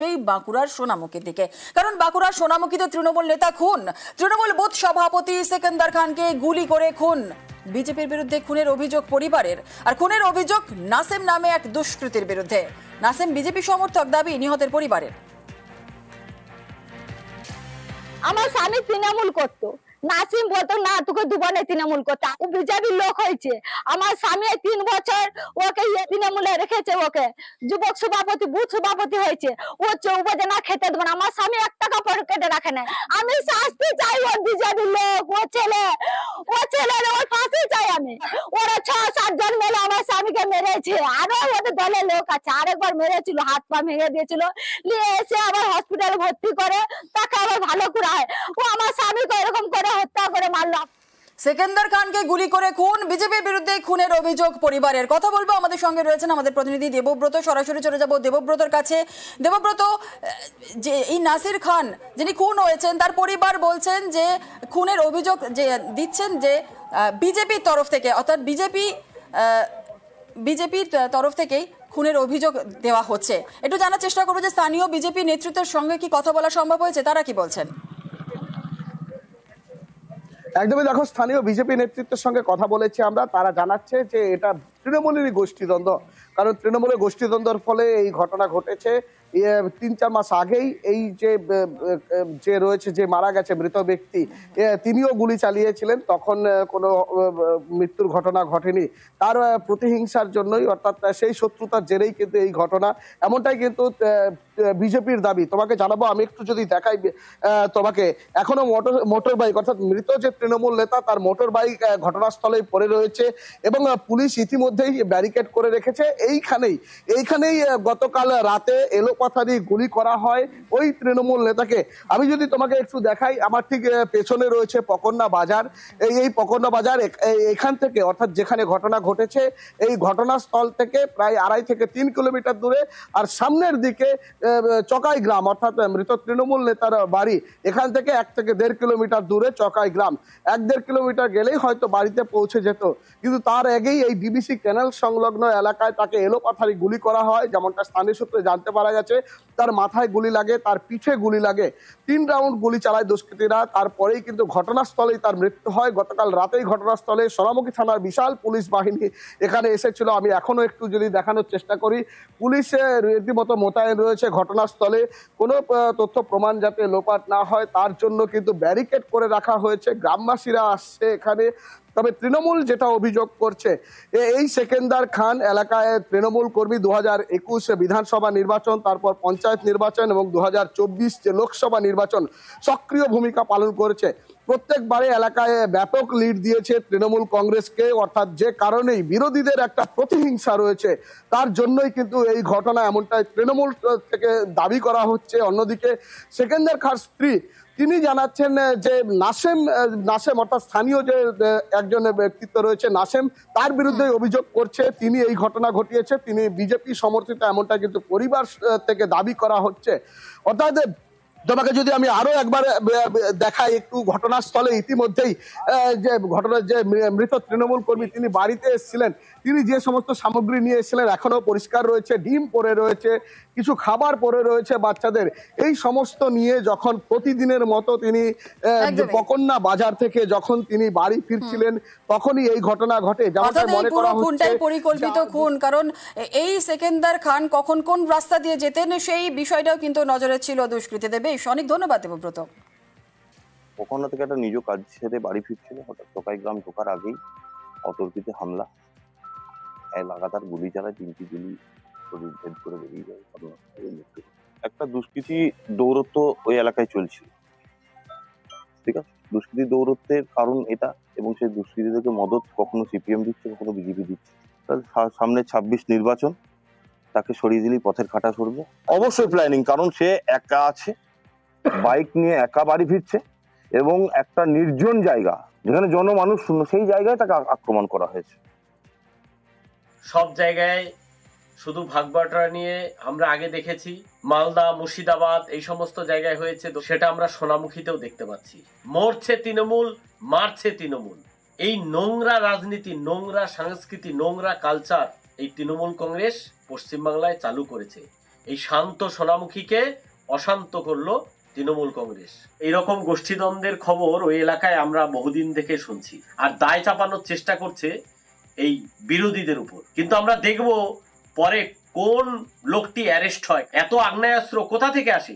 এই বাঁকুড়ার সোনামুখীর দিকে। কারণ বাঁকুড়ার সোনামুখীতে তৃণমূল নেতা খুন। তৃণমূল বুথ সভাপতি সেকেন্দার খানকে গুলি করে খুন। বিজেপির বিরুদ্ধে খুনের অভিযোগ পরিবারের। আর খুনের অভিযোগ নাসেম নামে এক দুষ্কৃতির বিরুদ্ধে। নাসেম বিজেপি সমর্থক দাবি নিহতের পরিবারের। আমার স্বামী তৃণমূল করতো। নাসিম বলতো, না, তোকে দুবনে তৃণমূল করতে ও বিজেপির লোক হয়েছে। আমার স্বামী তিন বছর ওকে তৃণমূলে রেখেছে ওকে। যুবক সভাপতি, বুথ সভাপতি হয়েছে। ও চৌবজে না খেতে দেবে না। আমার স্বামী এক টাকা পকেটে রাখে না আমি শাস্তি চাই ওর বিজেপির লোক, ও ছেলে। ও ছেলে ওর ফাঁসি চাই আমি। ওরা ছ সাত জন মেলে আমার স্বামীকে মেরেছে। আরও ওদের দলের লোক আছে। আরেকবার মেরেছিল, হাত পা ভেঙে দিয়েছিল। নিয়ে এসে আবার হসপিটালে ভর্তি করে। তাকে আবার ভালো করায়। ও আমার এরকম করে সেকেন্দার খানকে গুলি করে খুন। বিজেপির বিরুদ্ধে খুনের অভিযোগ পরিবারের। কথা বলব, আমাদের সঙ্গে রয়েছেন আমাদের প্রতিনিধি দেবব্রত। সরাসরি চলে যাব দেবব্রতর কাছে। দেবব্রত যে এই নাসির খান, যিনি খুন হয়েছেন, তার পরিবার বলছেন যে খুনের অভিযোগ যে দিচ্ছেন যে বিজেপির তরফ থেকে, অর্থাৎ বিজেপি বিজেপির তরফ থেকেই খুনের অভিযোগ দেওয়া হচ্ছে। একটু জানার চেষ্টা করব যে স্থানীয় বিজেপি নেতৃত্বের সঙ্গে কি কথা বলা সম্ভব হয়েছে, তারা কি বলছেন? একদমই দেখো, স্থানীয় বিজেপি নেতৃত্বের সঙ্গে কথা বলেছি আমরা, তারা জানাচ্ছে যে এটা তৃণমূলেরই গোষ্ঠীদ্বন্দ্ব। কারণ তৃণমূলের গোষ্ঠীদ্বন্দ্বের ফলে এই ঘটনা ঘটেছে। তিন চার মাস আগেই এই যে যে রয়েছে, যে মারা গেছে মৃত ব্যক্তি তিনিও গুলি চালিয়েছিলেন। তখন কোনো মৃত্যুর ঘটনা ঘটেনি। তার প্রতিহিংসার জন্যই, অর্থাৎ সেই শত্রুতার জেরেই কিন্তু এই ঘটনা। এমনটাই কিন্তু বিজেপির দাবি। তোমাকে জানাব, আমি একটু যদি দেখাই তোমাকে। এখনও মোটর মোটর বাইক, অর্থাৎ মৃত যে তৃণমূল নেতা, তার মোটর বাইক ঘটনাস্থলেই পড়ে রয়েছে এবং পুলিশ ইতিমধ্যেই ব্যারিকেড করে রেখেছে। এইখানেই এইখানেই গতকাল রাতে এলোপাথারি গুলি করা হয় ওই তৃণমূল নেতাকে। আমি যদি তোমাকে একটু দেখাই, আমার ঠিক পেছনে রয়েছে পকন্না বাজার। এই এই পকন্না বাজার এখ- এখান থেকে, অর্থাৎ যেখানে ঘটনা ঘটেছে, এই ঘটনাস্থল থেকে প্রায় আড়াই থেকে তিন কিলোমিটার দূরে, আর সামনের দিকে চকাই গ্রাম, অর্থাৎ মৃত তৃণমূল নেতার বাড়ি। এখান থেকে এক থেকে দেড় কিলোমিটার দূরে চকাই গ্রাম। এক দেড় কিলোমিটার গেলেই হয়তো বাড়িতে পৌঁছে যেত। কিন্তু তার আগেই এই ডিবিসি ক্যানেল সংলগ্ন এলাকায় তাকে এলোপাথারি গুলি করা হয়, যেমনটা স্থানীয় সূত্রে জানতে পারা গেছে। তার মাথায় গুলি লাগে, তার পিঠে গুলি লাগে। তিন রাউন্ড গুলি চালায় দুষ্কৃতীরা। তারপরেই কিন্তু ঘটনাস্থলেই তার মৃত্যু হয়। গতকাল রাতেই ঘটনাস্থলে সোনামুখী থানার বিশাল পুলিশ বাহিনী এখানে এসেছিল। আমি এখনও একটু যদি দেখানোর চেষ্টা করি। পুলিশে রীতিমতো মোতায়েন রয়েছে। ঘটনাস্থলে কোনো তথ্য প্রমাণ যাতে লোপাট না হয়, তার জন্য কিন্তু ব্যারিকেড করে রাখা হয়েছে। গ্রামবাসীরা আসছে এখানে। তবে তৃণমূল যেটা অভিযোগ করছে এই সেকেন্দার খান এলাকায় তৃণমূল কর্মী দু হাজার একুশ বিধানসভা নির্বাচন, তারপর পঞ্চায়েত নির্বাচন এবং দু হাজার চব্বিশ যে লোকসভা নির্বাচন সক্রিয় ভূমিকা পালন করেছে। প্রত্যেকবারে এলাকায় ব্যাপক লিড দিয়েছে তৃণমূল কংগ্রেসকে, অর্থাৎ যে কারণেই বিরোধীদের একটা প্রতিহিংসা রয়েছে, তার জন্যই কিন্তু এই ঘটনা এমনটাই। তৃণমূল থেকে দাবি করা হচ্ছে অন্যদিকে সেকেন্দার খান স্ত্রী তিনি জানাচ্ছেন যে নাসেম নাসেম অর্থাৎ স্থানীয় যে একজন ব্যক্তিত্ব রয়েছে নাসেম তার বিরুদ্ধে অভিযোগ করছে তিনি এই ঘটনা ঘটিয়েছে তিনি বিজেপি সমর্থিত এমনটা কিন্তু পরিবার থেকে দাবি করা হচ্ছে। অর্থাৎ তোমাকে যদি আমি আরও একবার দেখাই একটু ঘটনাস্থলে ইতিমধ্যেই যে ঘটনার যে মৃত তৃণমূল কর্মী তিনি বাড়িতে এসেছিলেন তিনি যে সমস্ত সামগ্রী নিয়ে এসেছিলেন এখনও পরিষ্কার রয়েছে ডিম পরে রয়েছে কিছু খাবার পরে রয়েছে বাচ্চাদের। এই সমস্ত নিয়ে যখন প্রতিদিনের মতো তিনি। পকন্না বাজার থেকে যখন তিনি বাড়ি ফিরছিলেন তখনই এই ঘটনা ঘটে। যেমনটা মনে করা হচ্ছে পরিকল্পিত খুন কারণ এই সেকেন্দার খান কখন কোন রাস্তা দিয়ে যেতেন সেই বিষয়টাও কিন্তু নজরে ছিল দুষ্কৃতীদের। বেশ অনেক ধন্যবাদ দেবব্রত। ওখানে থেকে একটা নিজ কাজ সেরে বাড়ি ফিরছিল, হঠাৎ টোকাই গ্রাম ঢোকার আগেই অতর্কিতে হামলা। লাগাতার গুলি চালায় তিনটি গুলি শরীর ভেদ করে বেরিয়ে যায় একটা দুষ্কৃতি দৌরত্ব ওই এলাকায় চলছিল। ঠিক আছে? দুষ্কৃতি দৌরত্বের কারণ এটা এবং সেই দুষ্কৃতীদেরকে মদত কখনো সিপিএম দিচ্ছে, কখনো বিজেপি দিচ্ছে। তাহলে সামনে ছাব্বিশ নির্বাচন, তাকে সরিয়ে দিলেই পথের কাটা সরবে। অবশ্যই প্ল্যানিং কারণ সে একা আছে। বাইক নিয়ে একা বাড়ি ফিরছে এবং একটা নির্জন জায়গা, যেখানে জনমানুষ শূন্য, সেই জায়গায় তাকে আক্রমণ করা হয়েছে। সব জায়গায় শুধু ভাগবাটোয়ারা নিয়ে আমরা আগে দেখেছি, মালদা, মুর্শিদাবাদ, এই সমস্ত জায়গায় হয়েছে সেটা আমরা সোনামুখীতেও দেখতে পাচ্ছি। মরছে তৃণমূল, মারছে তৃণমূল। এই নোংরা রাজনীতি, নোংরা সংস্কৃতি, নোংরা কালচার এই তৃণমূল কংগ্রেস পশ্চিমবাংলায় চালু করেছে। এই শান্ত সোনামুখীকে অশান্ত করল তৃণমূল কংগ্রেস। এইরকম গোষ্ঠীদ্বন্দ্বের খবর ওই এলাকায় আমরা বহুদিন থেকে শুনছি। আর দায় চাপানোর চেষ্টা করছে এই বিরোধীদের উপর। কিন্তু আমরা দেখব পরে কোন লোকটি অ্যারেস্ট হয়, এত আগ্নেয়াস্ত্র কোথা থেকে আসে?